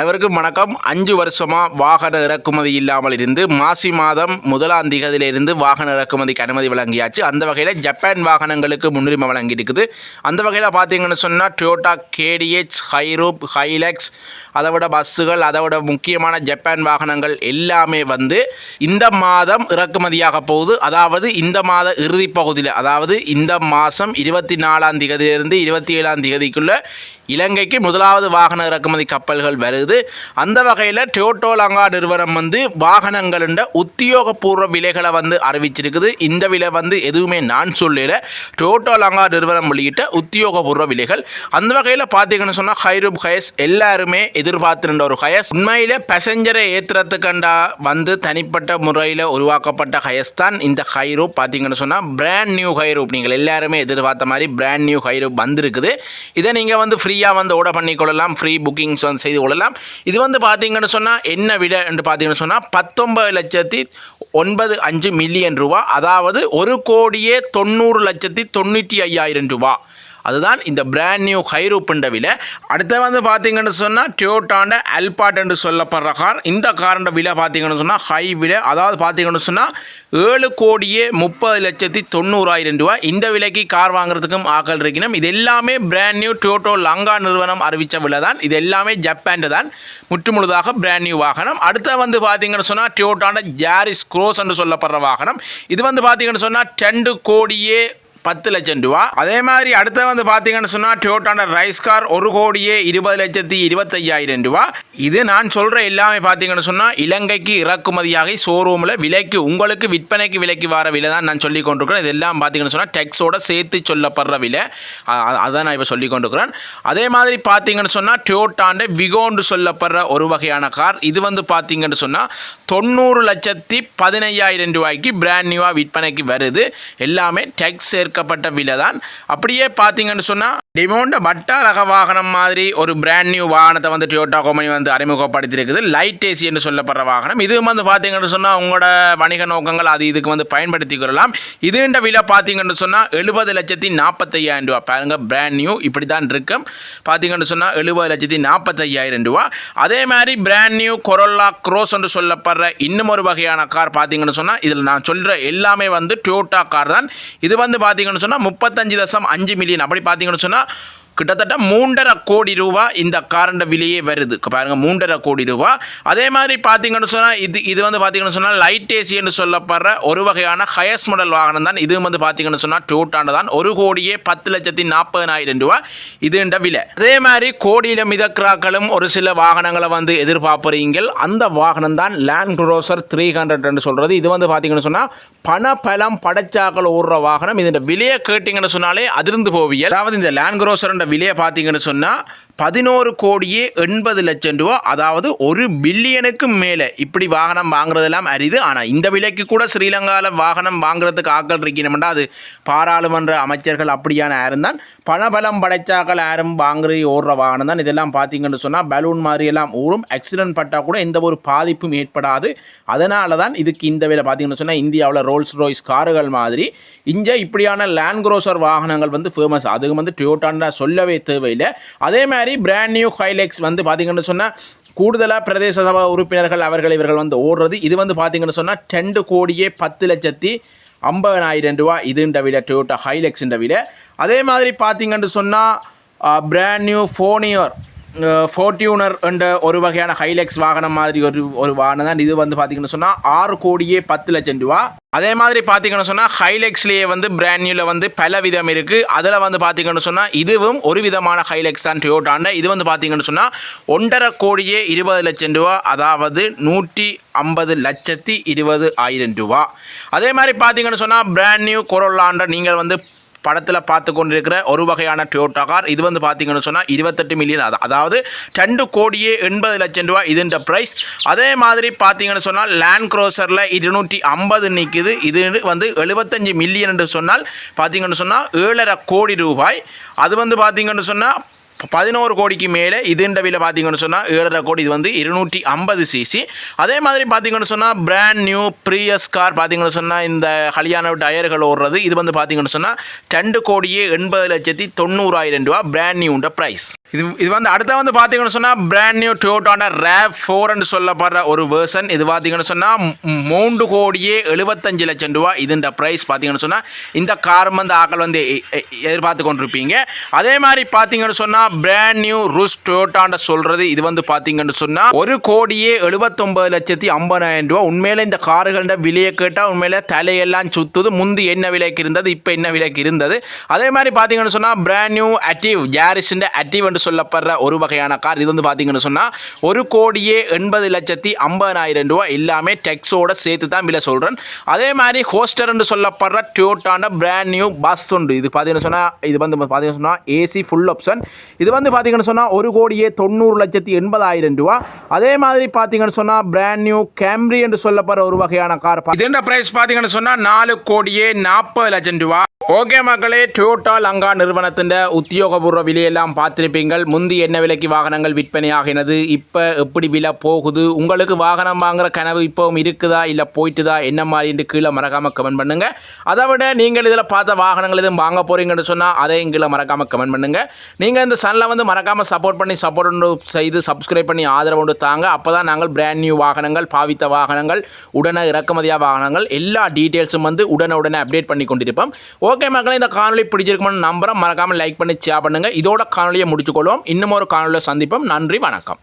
அனைவருக்கும் வணக்கம். அஞ்சு வருஷமா வாகன இறக்குமதி இல்லாமல் இருந்து மாசி மாதம் முதலாம் திகதியிலிருந்து வாகன இறக்குமதிக்கு அனுமதி வழங்கியாச்சு. அந்த வகையில் ஜப்பான் வாகனங்களுக்கு முன்னுரிமை வழங்கி இருக்குது அந்த வகையில் பார்த்தீங்கன்னு சொன்னால் டொயோட்டா கேடிஹெச் ஹைரூப் ஹைலக்ஸ் அதை விட பஸ்ஸுகள் அதை விட முக்கியமான ஜப்பான் வாகனங்கள் எல்லாமே வந்து இந்த மாதம் இறக்குமதியாக போகுது. அதாவது இந்த மாத இறுதி பகுதியில் அதாவது இந்த மாதம் இருபத்தி நாலாம் திகதியிலிருந்து இருபத்தி ஏழாம் திகதிக்குள்ள இலங்கைக்கு முதலாவது வாகன இறக்குமதி கப்பல்கள் வருது. அந்த வகையில் டொயோட்டோ லங்கா நிறுவனம் வந்து வாகனங்களின் உத்தியோகபூர்வ விலைகளை வந்து அறிவிச்சிருக்குது. இந்த விலை வந்து எதுவுமே நான் சொல்லல. டொயோட்டோ லங்கா நிறுவனம் வெளியிட்ட உத்தியோகபூர்வ விலைகள். அந்த வகையில் பார்த்தீங்கன்னு சொன்னால் ஹைரூப் ஹயஸ் எல்லாருமே எதிர்பார்த்திருந்த ஒரு ஹயஸ் உண்மையில் பேசஞ்சரை ஏற்றுறதுக்கண்டா வந்து தனிப்பட்ட முறையில் உருவாக்கப்பட்ட ஹயஸ் தான் இந்த ஹைரூப் பார்த்தீங்கன்னு சொன்னால் பிராண்ட் நியூ ஹைரூப் நீங்கள் எல்லாருமே எதிர்பார்த்த மாதிரி பிராண்ட் நியூ ஹைரூப் வந்திருக்குது. இதை நீங்கள் வந்து ஃப்ரீயாக வந்து ஓட பண்ணிக்கொள்ளலாம் ஃப்ரீ புக்கிங்ஸ் வந்து செய்து கொள்ளலாம். இது வந்து பார்த்தீங்கன்னு சொன்னால் என்ன விட என்று பார்த்தீங்கன்னு சொன்னால் பத்தொன்பது லட்சத்தி ஒன்பது அஞ்சு மில்லியன் ரூபா அதாவது ஒரு கோடியே தொண்ணூறு லட்சத்தி தொண்ணூற்றி ஐயாயிரம் ரூபா. அதுதான் இந்த பிராண்ட் நியூ ஹைரூப்புன்ற விலை. அடுத்து வந்து பார்த்தீங்கன்னு சொன்னால் டியோட்டாண்ட அல்பாட் என்று சொல்லப்படுற கார். இந்த காரண்ட விலை பார்த்தீங்கன்னு சொன்னால் ஹை விலை. அதாவது பார்த்தீங்கன்னு சொன்னால் ஏழு கோடியே முப்பது லட்சத்தி தொண்ணூறாயிரம் ரூபாய். இந்த விலைக்கு கார் வாங்குறதுக்கும் ஆக்கள் இருக்கணும் இது எல்லாமே பிராண்ட் நியூ டியோட்டோ லங்கா நிறுவனம் அறிவித்த விலை தான். இது எல்லாமே ஜப்பான் தான். முற்றுமுழுதாக பிராண்ட் நியூ வாகனம். அடுத்து வந்து பார்த்தீங்கன்னு சொன்னால் டியோட்டாண்ட ஜாரிஸ் க்ரோஸ் என்று சொல்லப்படுற வாகனம். இது வந்து பார்த்தீங்கன்னு சொன்னால் ரெண்டு கோடியே பத்து லட்சம் ரூபா. அதே மாதிரி அடுத்த வந்து பார்த்தீங்கன்னு சொன்னால் டொயோட்டான ரைஸ் கார் ஒரு கோடியே இருபது லட்சத்தி இருபத்தையாயிரம் ரூபா. இது நான் சொல்கிற எல்லாமே பார்த்தீங்கன்னு சொன்னால் இலங்கைக்கு இறக்குமதியாகி ஷோரூமில் விலைக்கு உங்களுக்கு விற்பனைக்கு விலைக்கு வர விலை தான் நான் சொல்லி கொண்டிருக்கிறேன். இதெல்லாம் பார்த்தீங்கன்னு சொன்னால் டெக்ஸோட சேர்த்து சொல்லப்படுற விலை. அதை அதான் நான் இப்போ சொல்லி கொண்டிருக்கிறேன். அதே மாதிரி பார்த்தீங்கன்னு சொன்னால் டொயோட்டாண்ட விகோண்டு சொல்லப்படுற ஒரு வகையான கார் இது வந்து பார்த்தீங்கன்னு சொன்னால் தொண்ணூறு லட்சத்தி பதினையாயிரம் ரூபாய்க்கு பிராண்ட் நியூவாக விற்பனைக்கு வருது. எல்லாமே டெக்ஸ் சேர்க்கப்பட்ட விலை தான் அப்படியே பார்த்தீங்கன்னு சொன்னால் டிமோண்ட வட்டா ரக வாகனம் மாதிரி ஒரு பிராண்ட் நியூ வாகனத்தை வந்து டொயோட்டா கம்பெனி வந்து அறிமுகப்படுத்தியிருக்குது. லைட் ஏசி என்று சொல்லப்படுற வாகனம். இது வந்து பார்த்தீங்கன்னு சொன்னால் உங்களோட வணிக நோக்கங்கள் அது இதுக்கு வந்து பயன்படுத்தி கொள்ளலாம். இதுன்ற விலை பார்த்தீங்கன்னு சொன்னால் எழுபது லட்சத்தி நாற்பத்தையாயிரம் ரூபா பாருங்க பிராண்ட் நியூ இப்படி தான் இருக்கும். பார்த்தீங்கன்னு சொன்னால் எழுபது லட்சத்தி நாற்பத்தையாயிரம் ரூபா. அதே மாதிரி பிராண்ட் நியூ கொரோலா க்ரோஸ் என்று சொல்லப்படுற இன்னும் ஒரு வகையான கார் பார்த்தீங்கன்னு சொன்னால் இதில் நான் சொல்கிற எல்லாமே வந்து டொயோட்டா கார் தான். இது வந்து பார்த்தீங்கன்னு சொன்னால் முப்பத்தஞ்சு தசம் அஞ்சு மில்லியன் அப்படி பார்த்தீங்கன்னு சொன்னால் கிட்டத்தட்ட மூன்றரை கோடி ரூபா இந்த காரண்ட விலையே வருது. பாருங்கள் பாருங்க மூன்றரை கோடி ரூபா. அதே மாதிரி பார்த்தீங்கன்னு சொன்னால் இது இது வந்து பார்த்தீங்கன்னு சொன்னால் லைட் ஏசி என்று சொல்லப்படுற ஒரு வகையான ஹையஸ்ட் மாடல் வாகனம் தான். இது வந்து பார்த்தீங்கன்னு சொன்னால் டூட்டாண்ட தான். ஒரு கோடியே பத்து லட்சத்தி நாற்பதனாயிரம் ரூபா. இதுன்ற விலை. அதே மாதிரி கோடியில் மிதக்கிறாக்களும் ஒரு சில வாகனங்களை வந்து எதிர்பார்ப்புறீங்கள் அந்த வாகனம் தான் லேண்ட் க்ரோசர் த்ரீ ஹண்ட்ரட் என்று சொல்கிறது இது வந்து பார்த்தீங்கன்னு சொன்னால் பணப்பலம் படைச்சாக்கள் ஓடுற வாகனம். இதோட விலையை கேட்டிங்கன்னு சொன்னாலே அதிர்ந்து போவியல் அதாவது இந்த லேண்ட் க்ரோசரோட விலையை பார்த்தீங்கன்னு சொன்னால் பதினோரு கோடியே எண்பது லட்சம் ரூபா அதாவது ஒரு பில்லியனுக்கு மேலே. இப்படி வாகனம் வாங்குறதெல்லாம் அரிது. ஆனால் இந்த விலைக்கு கூட ஸ்ரீலங்காவில் வாகனம் வாங்குறதுக்கு ஆக்கள் இருக்கணும்னா அது பாராளுமன்ற அமைச்சர்கள் அப்படியான யாரும் தான். பணபலம் படைச்சாக்கள் யாரும் வாங்குற ஓடுற வாகனம் தான். இதெல்லாம் பார்த்தீங்கன்னு சொன்னால் பலூன் மாதிரி எல்லாம் ஊறும். ஆக்சிடென்ட் பட்டால் கூட எந்த ஒரு பாதிப்பும் ஏற்படாது. அதனால தான் இதுக்கு இந்த விலை பார்த்தீங்கன்னு சொன்னால் இந்தியாவில் ரோல்ஸ் ரோய்ஸ் கார்கள் மாதிரி இங்கே இப்படியான லேண்ட் குரோசர் வாகனங்கள் வந்து ஃபேமஸ் அதுக்கு வந்து டொயோட்டான்னு சொல்லவே தேவையில்லை. அதே மாதிரி பிராண்ட் நியூ ஹைலைக்ஸ் வந்து பார்த்தீங்கன்னு சொன்னால் கூடுதலாக பிரதேச சபா உறுப்பினர்கள் அவர்கள் இவர்கள் வந்து ஓடுறது. இது வந்து பார்த்திங்கன்னு சொன்னால் ரெண்டு கோடியே பத்து லட்சத்தி ஐம்பதனாயிரம் ரூபா இதுன்ற விட டொயோட்டா ஹைலெக்ஸ்ன்ற விட. அதே மாதிரி பார்த்திங்கன்னு சொன்னால் பிராண்ட் நியூ ஃபோனியர் ஃபோர்டியூனர் என்ற ஒரு வகையான ஹைலெக்ஸ் வாகனம் மாதிரி ஒரு ஒரு வாகனம் தான் இது வந்து பார்த்தீங்கன்னு சொன்னால் ஆறு கோடியே பத்து லட்சம் ரூபா. அதே மாதிரி பார்த்தீங்கன்னு சொன்னால் ஹைலெக்ஸ்லேயே வந்து பிராண்ட் நியூவில் வந்து பல விதம் இருக்குது அதில் வந்து பார்த்தீங்கன்னு சொன்னால் இதுவும் ஒரு விதமான ஹைலெக்ஸ் தான் டொயோட்டாண்ட இது வந்து பார்த்தீங்கன்னு சொன்னால் ஒன்றரை கோடியே இருபது லட்சம் ரூபா அதாவது நூற்றி ஐம்பது லட்சத்தி இருபது ஆயிரம் ரூபா. அதே மாதிரி பார்த்தீங்கன்னு சொன்னால் பிராண்ட் நியூ கொரோலாண்ட நீங்கள் வந்து படத்தில் பார்த்து கொண்டிருக்கிற ஒரு வகையான டொயோட்டா கார் இது வந்து பார்த்தீங்கன்னு சொன்னால் இருபத்தெட்டு மில்லியன் அது. அதாவது ரெண்டு கோடியே எண்பது லட்சம் ரூபா இதுன்ற ப்ரைஸ் அதே மாதிரி பார்த்தீங்கன்னு சொன்னால் லேண்ட் க்ரோசரில் இருநூற்றி ஐம்பது நிற்குது இது வந்து எழுபத்தஞ்சு மில்லியன் என்று சொன்னால் பார்த்தீங்கன்னு சொன்னால் ஏழரை கோடி ரூபாய். அது வந்து பார்த்தீங்கன்னு சொன்னால் பதினோரு கோடிக்கு மேலே இதுன்ற விலை பார்த்தீங்கன்னு சொன்னால் ஏழரை கோடி இது வந்து இருநூற்றி ஐம்பது சிசி அதே மாதிரி பார்த்தீங்கன்னு சொன்னால் பிராண்ட் நியூ ப்ரீயஸ் கார் பார்த்தீங்கன்னு சொன்னால் இந்த ஹலியானா டயர்கள் ஓடுறது இது வந்து பார்த்தீங்கன்னு சொன்னால் ரெண்டு கோடியே எண்பது லட்சத்தி தொண்ணூறாயிரம் ரூபா பிராண்ட் நியூன்ற ப்ரைஸ் இது இது வந்து அடுத்த வந்து பார்த்தீங்கன்னு சொன்னால் பிராண்ட் நியூ டொயோட்டான ரேப் ஃபோர்னு சொல்லப்படுற ஒரு வேர்ஷன் இது பார்த்தீங்கன்னு சொன்னால் மூன்று கோடியே எழுபத்தஞ்சு லட்சம் ரூபா இதுன்ற ப்ரைஸ் பார்த்தீங்கன்னு சொன்னால் இந்த கார் வந்து ஆக்கள் வந்து எ- எ- எதிர்பார்த்து கொண்டிருப்பீங்க. அதே மாதிரி பார்த்தீங்கன்னு சொன்னால் பிராண்ட் நியூ ருஸ் டொயோட்டான்னு சொல்றது இது வந்து பார்த்தீங்கன்னு சொன்னால் ஒரு கோடியே எழுபத்தொம்பது லட்சத்தி ஐம்பதாயிரம் ரூபா உண்மையில இந்த கார்களோட விலையை கேட்டால் உண்மையில தலையெல்லாம் சுத்துது முந்தி என்ன விலைக்கு இருந்தது இப்போ என்ன விலைக்கு இருந்தது. அதே மாதிரி பார்த்தீங்கன்னு சொன்னால் பிராண்ட் நியூ அட்டிவ் ஜாரிஸின் அட்டிவ் என்று சொல்லப்படுற ஒரு வகையான கார். இது வந்து பார்த்தீங்கன்னு சொன்னால் ஒரு கோடியே எண்பது லட்சத்தி ஐம்பதாயிரம் ரூபா எல்லாமே டெக்ஸோட சேர்த்து தான் விலை சொல்கிறேன் அதே மாதிரி ஹோஸ்டர் என்று சொல்லப்படுற டொயோட்டான பிராண்ட் நியூ பஸ் உண்டு. இது பார்த்தீங்கன்னு சொன்னால் இது வந்து பார்த்தீங்கன்னு சொன்னால் ஏசி ஃபுல் ஆப்ஷன் இது வந்து பார்த்தீங்கன்னு சொன்னால் ஒரு கோடியே தொண்ணூறு லட்சத்தி எண்பதாயிரம் ரூபா. அதே மாதிரி பார்த்தீங்கன்னு சொன்னால் பிராண்ட் நியூ கேம்ரி என்று சொல்லப்படுற ஒரு வகையான கார் இதுன்ற பிரைஸ் பார்த்தீங்கன்னு சொன்னால் நாலு கோடியே நாற்பது லட்சம் ரூபா. ஓகே மக்களே டொயோட்டா லங்கா நிறுவனத்தின் உத்தியோகபூர்வ விலையெல்லாம் பார்த்துருப்பீங்கள். முந்தி என்ன விலைக்கு வாகனங்கள் விற்பனையாகினது இப்போ எப்படி விலை போகுது? உங்களுக்கு வாகனம் வாங்குற கனவு இப்போவும் இருக்குதா? இல்லை போயிட்டுதா? என்ன மாதிரின்னு கீழே மறக்காமல் கமெண்ட் பண்ணுங்கள் அதை விட நீங்கள் இதில் பார்த்த வாகனங்கள் எதுவும் வாங்க போகிறீங்கன்னு சொன்னால் அதையும் கீழே மறக்காமல் கமெண்ட் பண்ணுங்கள் நீங்கள் இந்த சேனலை வந்து மறக்காமல் சப்போர்ட் பண்ணி சப்போர்ட் செய்து சப்ஸ்கிரைப் பண்ணி ஆதரவு கொண்டு தாங்க. அப்போ தான் நாங்கள் பிராண்ட் நியூ வாகனங்கள் பாவித்த வாகனங்கள் உடனே இறக்குமதியாக வாகனங்கள் எல்லா டீட்டெயில்ஸும் வந்து உடனே உடனே அப்டேட் பண்ணி கொண்டிருப்போம். ஓகே ஓகே மக்களே இந்த காணொலி பிடிச்சிருக்கும்னு நம்புகிறேன் மறக்காமல் லைக் பண்ணி ஷேர் பண்ணுங்கள் இதோட காணொலியை முடிச்சுக்கொள்வோம். இன்னும் ஒரு காணொலியை சந்திப்போம். நன்றி வணக்கம்.